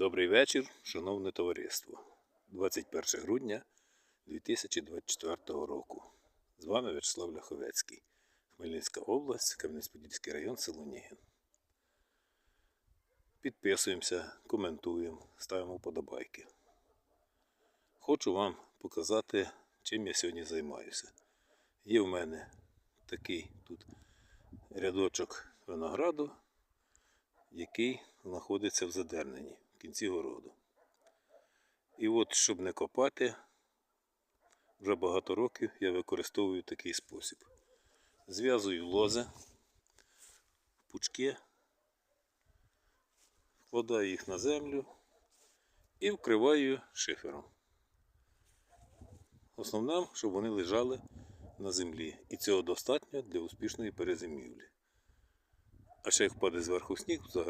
Добрий вечір, шановне товариство. 21 грудня 2024 року. З вами Вячеслав Ляховецький, Хмельницька область, Кам'янець-Подільський район, село Нігін. Підписуємося, коментуємо, ставимо вподобайки. Хочу вам показати, чим я сьогодні займаюся. Є в мене такий тут рядочок винограду, який знаходиться в задерненні кінці городу. І от, щоб не копати, вже багато років я використовую такий спосіб. Зв'язую лози, пучки, вкладаю їх на землю і вкриваю шифером. Основним, щоб вони лежали на землі. І цього достатньо для успішної перезимівлі. А ще як впаде зверху сніг, взагалі